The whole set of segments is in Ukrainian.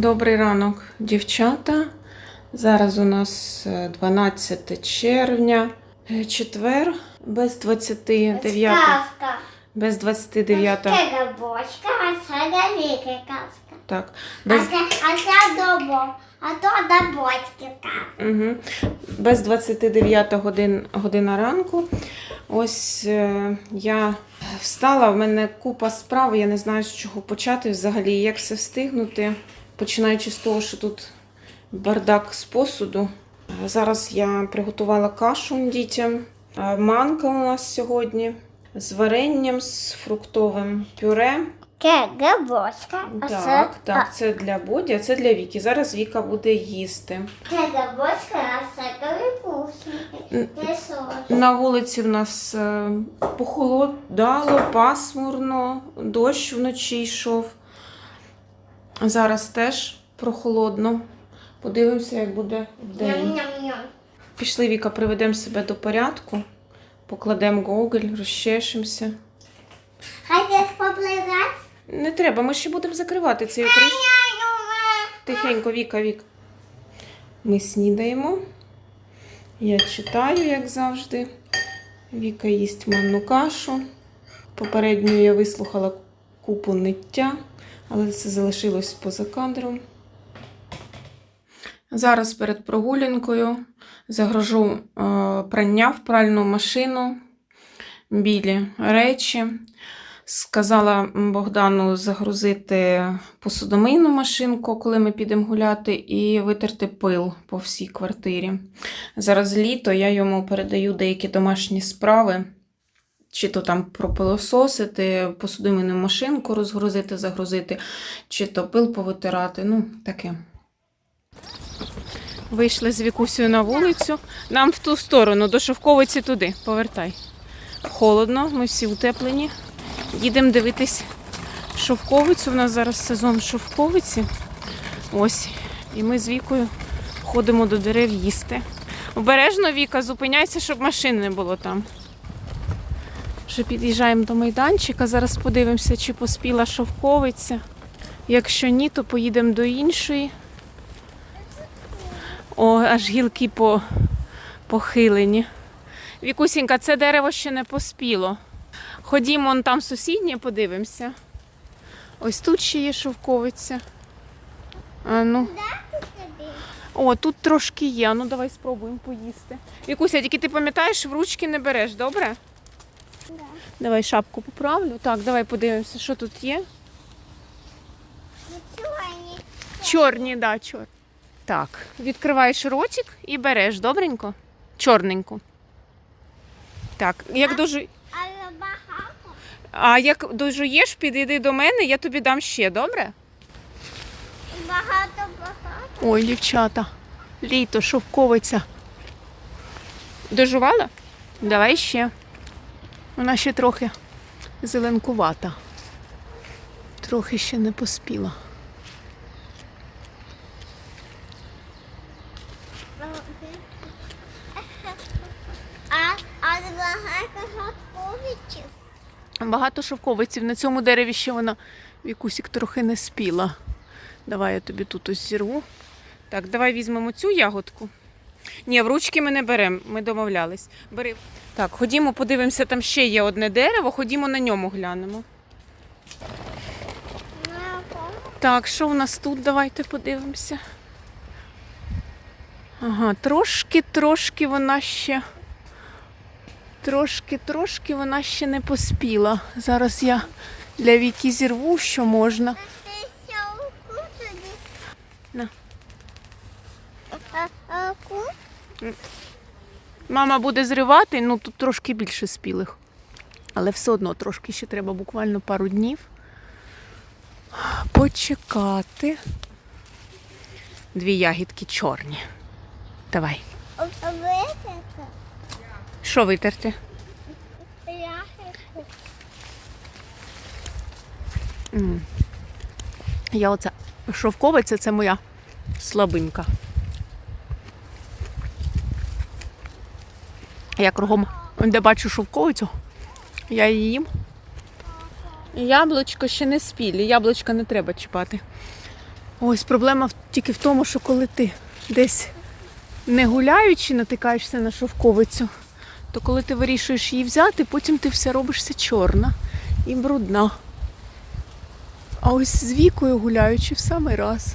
Добрий ранок, дівчата. Зараз у нас е, 12 червня, е, четвер, без 29, Сказка. без 29, Це габочка, а це велика казка. так, А без, це, а це добо, а то до батьки так. угу, без 29 годин, година ранку. Ось е, я встала, в мене купа справ, я не знаю, з чого почати взагалі, як все встигнути. Починаючи з того, що тут бардак з посуду. Е, Зараз я приготувала кашу дітям. Е, Манка у нас сьогодні з варенням, з фруктовим пюре. Це габочка, а це, Так, так, це для Боді, а це для Віки. Зараз Віка буде їсти. це габочка, а це соус. На вулиці в нас е, похолодало, пасмурно, дощ вночі йшов. Зараз теж прохолодно. Подивимося, як буде вдень. Пішли Віка, приведемо себе до порядку, покладемо гоголь, розчешемося. Хай десь поблизать. Не треба, ми ще будемо закривати цей окриш. Тихенько, Віка, Вік. Ми снідаємо. Я читаю, як завжди. Віка їсть манну кашу. Попередньо я вислухала купу ниття, але це залишилось поза кадром. Зараз перед прогулянкою загрожу е, прання в пральну машину, білі речі. Сказала Богдану загрузити посудомийну машинку, коли ми підемо гуляти, і витерти пил по всій квартирі. Зараз літо, я йому передаю деякі домашні справи, чи то там пропилососити, посудомийну машинку розгрузити, загрузити, чи то пил повитирати. Ну, таке. Вийшли з Вікусею на вулицю. Нам в ту сторону, до шовковиці туди. Повертай. Холодно, ми всі утеплені. Їдемо дивитись шовковицю. У нас зараз сезон шовковиці. Ось. І ми з Вікою ходимо до дерев їсти. Обережно Віка, зупиняйся, щоб машин не було там. Вже під'їжджаємо до майданчика. Зараз подивимося, чи поспіла шовковиця. Якщо ні, то поїдемо до іншої. О, аж гілки по... похилені. Вікусінька, це дерево ще не поспіло. Ходімо, он там сусіднє, подивимося. Ось тут ще є шовковиця. А, ну. О, тут трошки є. Ну давай спробуємо поїсти. Вікуся, тільки ти пам'ятаєш, в ручки не береш, добре? Да. Давай шапку поправлю. Так, давай подивимося, що тут є. Чорні. Чорні, да, чорні. Так, відкриваєш ротик і береш, добренько? Чорненьку. Так, як дуже. А як дожуєш, підійди до мене, я тобі дам ще, добре? Багато багато. Ой, дівчата, літо, шовковиця. Дожувала? Давай ще. Вона ще трохи зеленкувата. Трохи ще не поспіла. Багато шовковиців. На цьому дереві ще вона вікусік трохи не спіла. Давай я тобі тут ось зірву. Так, давай візьмемо цю ягодку. Ні, в ручки ми не беремо, ми домовлялись. Бери. Так, ходімо, подивимося, там ще є одне дерево, ходімо на ньому глянемо. Так, що у нас тут? Давайте подивимося. Ага, трошки, трошки вона ще. Трошки, трошки вона ще не поспіла. Зараз я для Віки зірву, що можна. На. А, а ку? Мама буде зривати, ну тут трошки більше спілих. Але все одно трошки ще треба буквально пару днів. Почекати. Дві ягідки чорні. Давай. Витика. Що витерти? Ляхи. Я оце шовковиця це моя слабинка. Я кругом, де бачу шовковицю, я її їм. Яблучко ще не спілі, яблучка не треба чіпати. Ось проблема тільки в тому, що коли ти десь не гуляючи, натикаєшся на шовковицю, то коли ти вирішуєш її взяти, потім ти вся робишся чорна і брудна. А ось з вікою гуляючи в самий раз.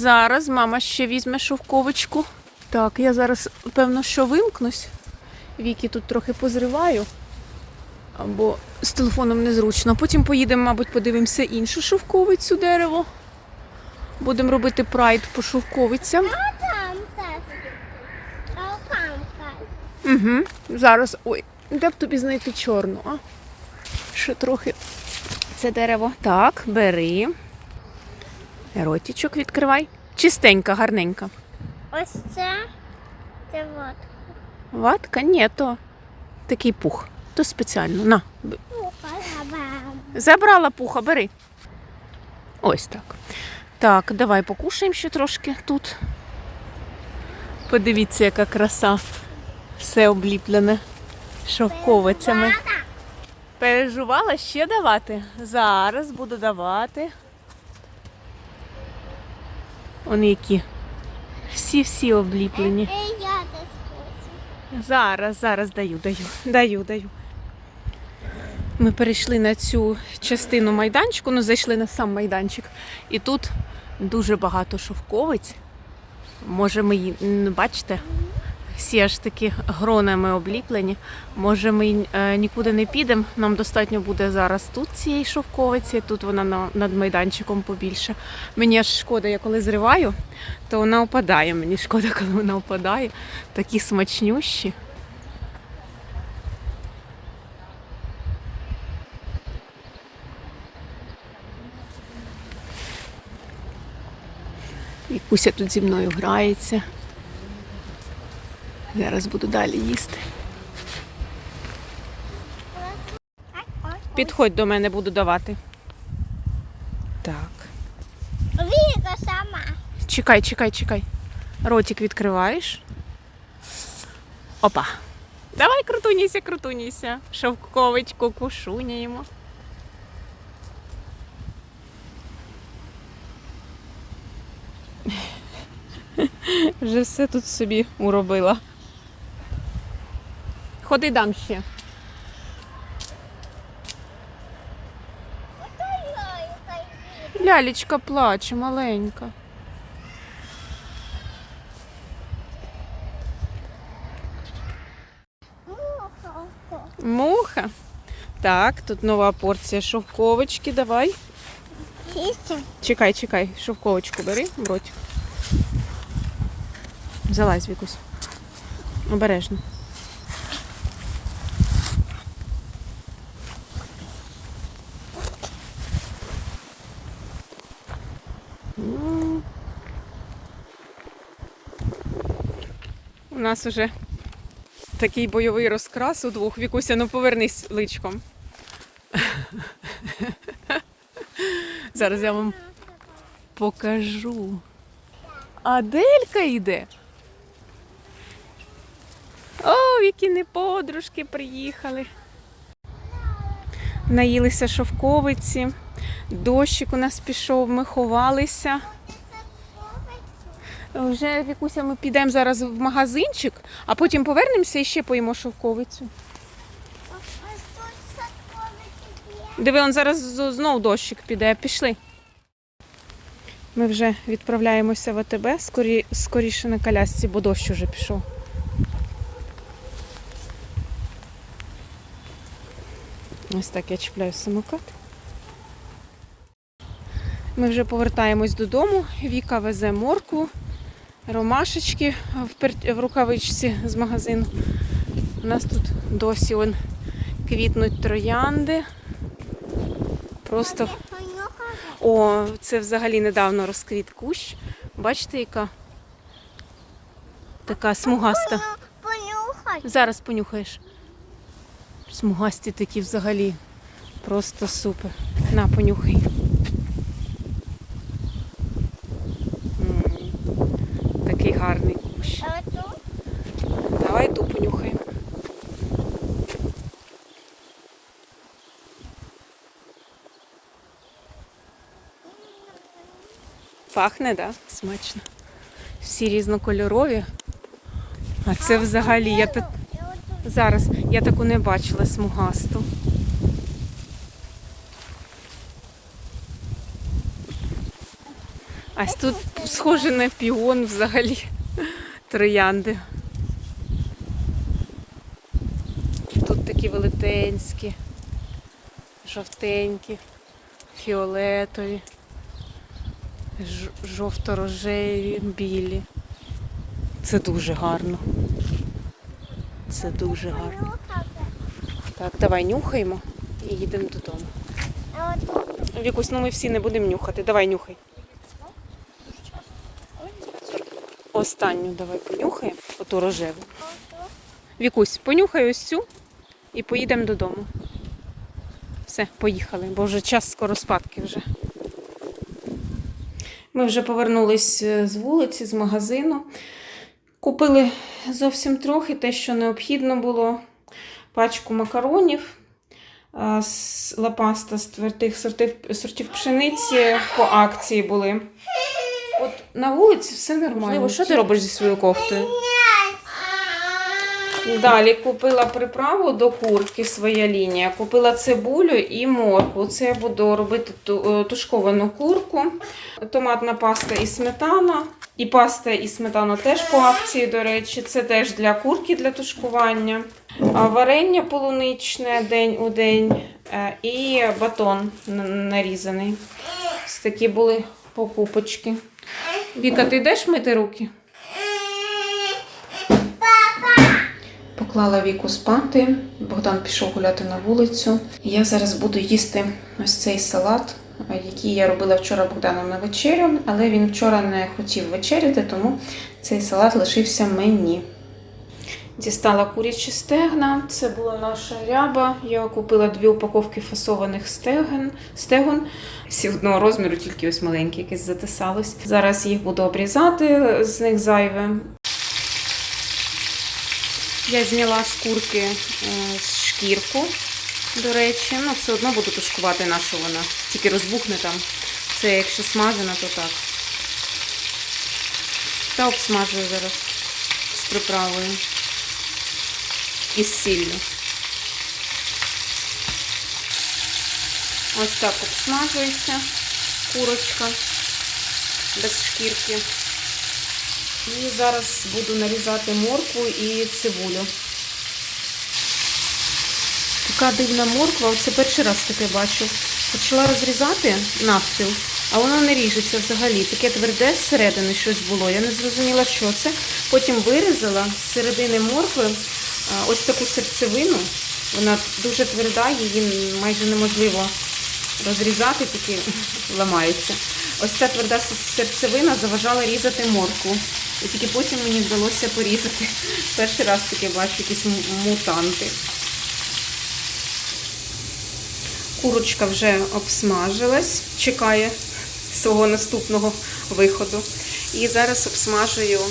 Зараз мама ще візьме шовковичку. Так, я зараз, певно, що вимкнусь. Віки тут трохи позриваю, або з телефоном незручно. Потім поїдемо, мабуть, подивимося іншу шовковицю дерево. Будемо робити прайд по шовковицям. Угу. Зараз. Ой, де б тобі знайти чорну, а? Ще трохи це дерево. Так, бери. Ротічок відкривай. Чистенька, гарненька. Ось це. Це вот. Ватка? Ні, то такий пух. То спеціально. На. б- Забрала пуха, бери. Ось так. Так, давай покушаємо ще трошки тут. Подивіться, яка краса. Все обліплене шовковицями. Пережувала ще давати? Зараз буду давати. Вони які. Всі-всі обліплені. Теж хочу. Зараз, зараз даю, даю, даю, даю. Ми перейшли на цю частину майданчику, ну зайшли на сам майданчик. І тут дуже багато шовковиць. Може, ми її, не бачите, всі аж таки гронами обліплені. Може, ми е, нікуди не підемо. Нам достатньо буде зараз тут цієї шовковиці, тут вона над майданчиком побільше. Мені аж шкода, я коли зриваю, то вона опадає. Мені шкода, коли вона опадає. Такі смачнющі. Куся тут зі мною грається. Зараз буду далі їсти. Підходь до мене, буду давати. Так. Віка сама. Чекай, чекай, чекай. Ротик відкриваєш. Опа. Давай крутуніся, крутуніся. Шовковичку кушуняємо. Вже все тут собі уробила. Ходи дам ще. Лялечка плаче, маленька. Муха. Так, тут нова порція шовковички. Давай. Чекай, чекай, шовковочку бери в ротик. Залазь, Вікусь. Обережно. Нас уже такий бойовий розкрас у двох. Вікуся, ну повернись личком. Зараз я вам покажу. Аделька йде. О, які не подружки приїхали. Наїлися шовковиці. Дощик у нас пішов, ми ховалися. Вже Вікуся, ми підемо зараз в магазинчик, а потім повернемося і ще поїмо шовковицю. Диви, он зараз знов дощик піде. Пішли. Ми вже відправляємося в АТБ скорі, скоріше на колясці, бо дощ уже пішов. Ось так я чіпляю самокат. Ми вже повертаємось додому. Віка везе моркву, ромашечки в, рукавичці з магазину. У нас тут досі он квітнуть троянди. Просто о, це взагалі недавно розквіт кущ. Бачите, яка така смугаста. Зараз понюхаєш. Смугасті такі взагалі. Просто супер. На, понюхай. М, Такий гарний кущ. А от тут? Давай ту понюхаємо. Пахне, да? Смачно. Всі різнокольорові. А це взагалі я так. Зараз я таку не бачила смугасту. Ось тут схоже на піон взагалі. Троянди. Тут такі велетенські, жовтенькі, фіолетові, жовто-рожеві, білі. Це дуже гарно. Це дуже гарно. Так, давай нюхаємо і їдемо додому. Вікусь, ну ми всі не будемо нюхати. Давай нюхай. Останню давай понюхаємо, оту рожеву. Вікусь, понюхай ось цю і поїдемо додому. Все, поїхали, бо вже час скоро спадки вже. Ми вже повернулись е, з вулиці, з магазину. Купили зовсім трохи те, що необхідно було. Пачку макаронів, лапаста з твердих сортів, сортів пшениці по акції були. От на вулиці все нормально. Можливо, що ти робиш зі своєю кофтою? Далі купила приправу до курки, своя лінія. Купила цибулю і моркву. Це я буду робити е, тушковану курку, томатна паста і сметана. І паста і сметана теж по акції, до речі. Це теж для курки для тушкування. Варення полуничне день у день е, і батон нарізаний. Ось такі були покупочки. Віка, ти йдеш мити руки? Поклала віку спати. Богдан пішов гуляти на вулицю. Я зараз буду їсти ось цей салат, який я робила вчора Богдану на вечерю, але він вчора не хотів вечеряти, тому цей салат лишився мені. Дістала курячі стегна. Це була наша ряба. Я купила дві упаковки фасованих стеген. стегон. Всі одного розміру, тільки ось маленькі, якесь затисалось. Зараз їх буду обрізати, з них зайве. Я зняла з курки е, шкірку, до речі. Ну, все одно буду тушкувати нашу вона. Тільки розбухне там. Це якщо смажена, то так. Та обсмажую зараз з приправою. І з сіллю. Ось так обсмажується курочка без шкірки. І зараз буду нарізати моркву і цибулю. Така дивна морква, це перший раз таке бачу. Почала розрізати навпіл, а воно не ріжеться взагалі. Таке тверде зсередини щось було. Я не зрозуміла, що це. Потім вирізала з середини моркви ось таку серцевину. Вона дуже тверда, її майже неможливо розрізати, тільки ламається. Ось ця тверда серцевина заважала різати моркву. І тільки потім мені вдалося порізати. Перший раз таке бачу якісь мутанти. Курочка вже обсмажилась, чекає свого наступного виходу. І зараз обсмажую е,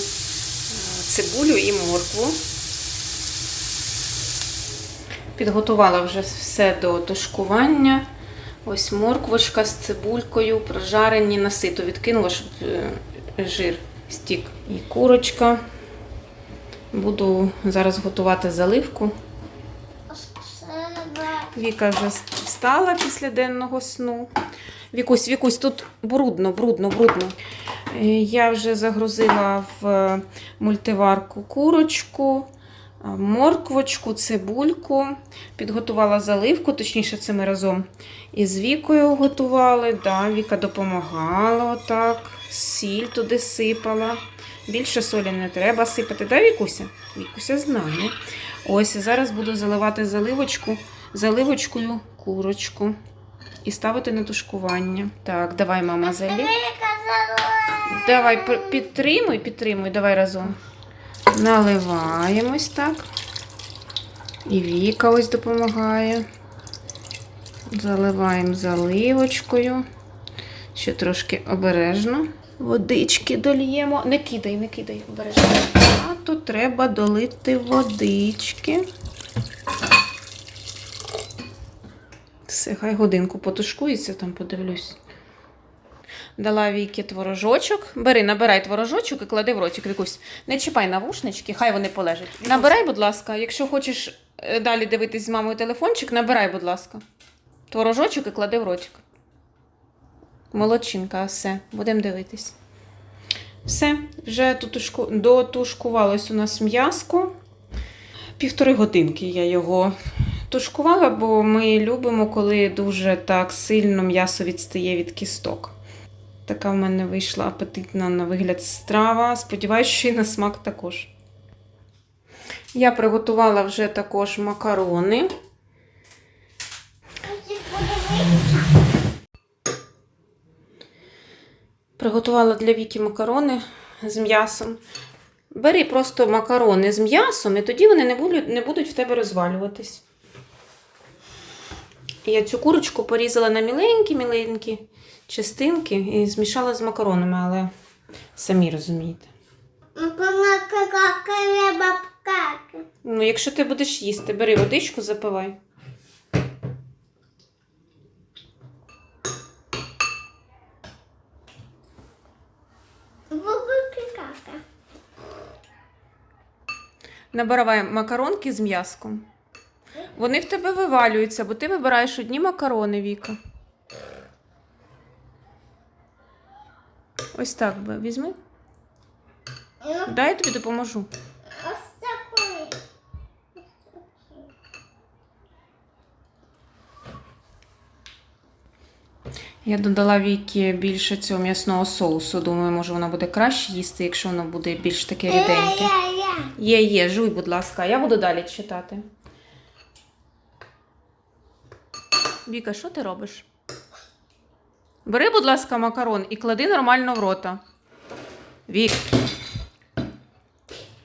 цибулю і моркву. Підготувала вже все до тушкування. Ось морквочка з цибулькою, прожарені на сито. Відкинула, щоб е, жир стік. І курочка. Буду зараз готувати заливку. Віка вже встала після денного сну. Вікусь, Вікусь, тут брудно, брудно, брудно. Е, Я вже загрузила в мультиварку курочку, морквочку, цибульку, підготувала заливку, точніше, це ми разом із Вікою готували. Да, Віка допомагала отак, сіль туди сипала. Більше солі не треба сипати. Да, Вікуся? Вікуся знає. Ось зараз буду заливати заливочку, заливочкою курочку і ставити на тушкування. Так, давай, мама, казала. Давай, підтримуй, підтримуй, давай разом. Наливаємось так. І Віка ось допомагає. Заливаємо заливочкою. Ще трошки обережно. Водички дольємо. Не кидай, не кидай, обережно. А то треба долити водички. Все, хай годинку потушкується, там подивлюсь. Дала Вікі творожочок. Бери, набирай творожочок і клади в ротик. Вікусь, не чіпай навушнички, хай вони полежать. Набирай, будь ласка, якщо хочеш е, далі дивитись з мамою телефончик, набирай, будь ласка. Творожочок і клади в ротик. Молодчинка, все, будемо дивитись. Все, вже тутушку... дотушкувалось у нас м'яско. Півтори годинки я його тушкувала, бо ми любимо, коли дуже так сильно м'ясо відстає від кісток. Така в мене вийшла апетитна на вигляд страва. Сподіваюсь, що і на смак також. Я приготувала вже також макарони. Приготувала для Віки макарони з м'ясом. Бери просто макарони з м'ясом, і тоді вони не будуть, не будуть в тебе розвалюватись. Я цю курочку порізала на міленькі-міленькі частинки і змішала з макаронами, але самі розумієте. Ну, якщо ти будеш їсти, бери водичку, запивай. Набирай макаронки з м'яском. Вони в тебе вивалюються, бо ти вибираєш одні макарони, Віка. Ось так би. Візьми. Дай я тобі допоможу. ось. Я додала Вікі більше цього м'ясного соусу. Думаю, може вона буде краще їсти, якщо воно буде більш таке ріденьке. Є, є, жуй, будь ласка, я буду далі читати. Віка, що ти робиш? Бери, будь ласка, макарон і клади нормально в рота. Вік.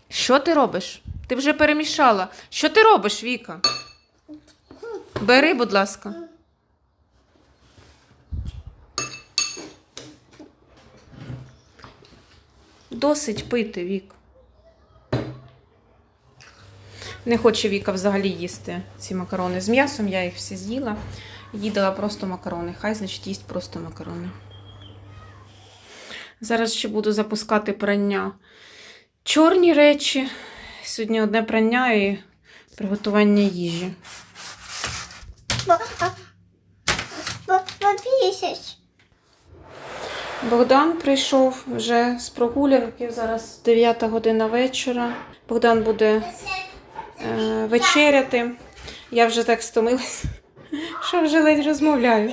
Що ти робиш? Ти вже перемішала. Що ти робиш, Віка? Бери, будь ласка. Досить пити, Вік. Не хоче Віка взагалі їсти ці макарони з м'ясом, я їх всі з'їла. Їй просто макарони. Хай, значить, їсть просто макарони. Зараз ще буду запускати прання. Чорні речі. Сьогодні одне прання і приготування їжі. Богдан прийшов вже з прогулянки. Зараз 9 година вечора. Богдан буде е, вечеряти. Я вже так стомилась, що вже ледь розмовляю.